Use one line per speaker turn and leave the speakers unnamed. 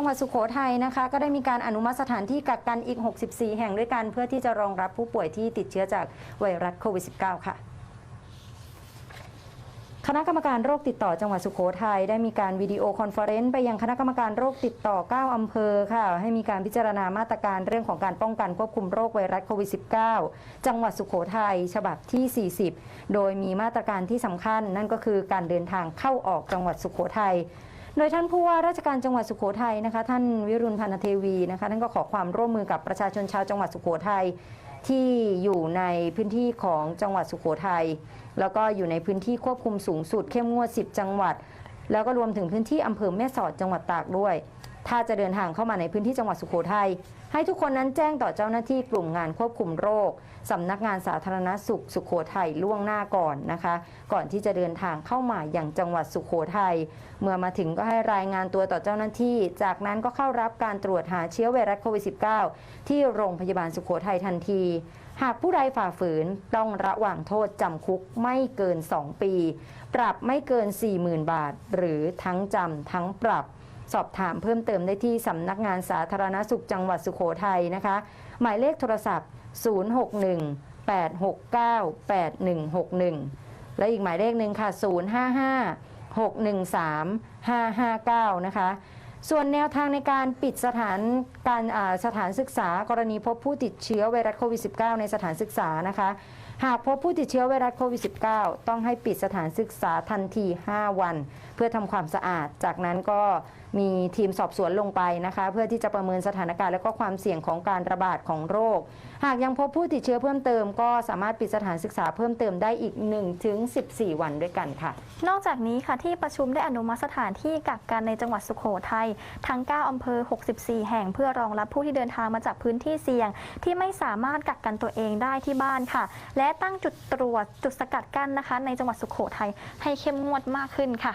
จังหวัดสุโขทัยนะคะ ก็ได้มีการอนุมัติสถานที่กักกันอีก 64 แห่งด้วยกัน เพื่อที่จะรองรับผู้ป่วยที่ติดเชื้อจากไวรัสโควิด -19 ค่ะคณะกรรมการโรคติดต่อจังหวัดสุโขทัยได้มีการวิดีโอคอนเฟอเรนซ์ไปยังคณะกรรมการโรคติดต่อ 9 อำเภอค่ะ ให้มีการพิจารณามาตรการเรื่องของการป้องกันควบคุมโรคไวรัสโควิด -19 จังหวัดสุโขทัยฉบับที่ 40 โดยมีมาตรการที่สำคัญ นั่นก็คือการเดินทางเข้าออกจังหวัดสุโขทัย โดยท่านผู้ว่าราชการจังหวัดสุโขทัยนะคะ ท่านวิรุณพันธเทวีนะคะท่านก็ขอความร่วมมือกับประชาชนชาวจังหวัดสุโขทัยที่อยู่ในพื้นที่ของจังหวัดสุโขทัยแล้วก็อยู่ในพื้นที่ควบคุมสูงสุดเข้มงวด 10 จังหวัด แล้วก็รวมถึงพื้นที่อำเภอแม่สอดจังหวัดตากด้วย ถ้าจะเดินทางเข้ามาในพื้นที่จังหวัดสุโขทัยให้ทุกคนนั้นแจ้งต่อเจ้าหน้าที่กลุ่มงานควบคุมโรคสำนักงานสาธารณสุขสุโขทัยล่วงหน้าก่อนนะคะ ก่อนที่จะเดินทางเข้ามาอย่างจังหวัดสุโขทัยเมื่อมาถึงก็ให้รายงานตัวต่อเจ้าหน้าที่ จากนั้นก็เข้ารับการตรวจหาเชื้อไวรัสโควิด -19 ที่โรงพยาบาลสุโขทัยทันที หากผู้ใดฝ่าฝืนต้องระหว่างโทษจำคุกไม่เกิน 2 ปี ปรับไม่เกิน 40,000 บาท หรือทั้งจำทั้งปรับ สอบถามเพิ่มเติมได้ที่สำนักงานสาธารณสุขจังหวัดสุโขทัยนะคะ หมายเลขโทรศัพท์ 061 869 8161 และอีกหมายเลขหนึ่งค่ะ 055 613 559 นะคะ ส่วนแนวทางในการปิดสถานการสถานศึกษากรณีพบผู้ติดเชื้อไวรัสโควิด -19 ในสถานศึกษานะคะ หากพบผู้ติดเชื้อไวรัสโควิด -19 ต้องให้ปิดสถานศึกษาทันที 5 วัน เพื่อทำความสะอาด จากนั้นก็มีทีมสอบสวนลงไปนะคะ เพื่อที่จะประเมินสถานการณ์และก็ความเสี่ยงของการระบาดของโรค หากยังพบผู้ติดเชื้อเพิ่มเติม ก็สามารถปิดสถานศึกษาเพิ่มเติมได้อีก 1-14 วันด้วยกันค่ะ
นอกจากนี้ค่ะที่ประชุมได้อนุมัติสถานที่กักกันในจังหวัดสุโขทัยทั้ง 9 อำเภอ 64 แห่ง เพื่อรองรับผู้ที่เดินทางมาจากพื้นที่เสี่ยง ที่ไม่สามารถกักกันตัวเองได้ที่บ้านค่ะ และตั้งจุดตรวจจุดสกัดกั้นนะคะ ในจังหวัดสุโขทัยให้เข้มงวดมากขึ้นค่ะ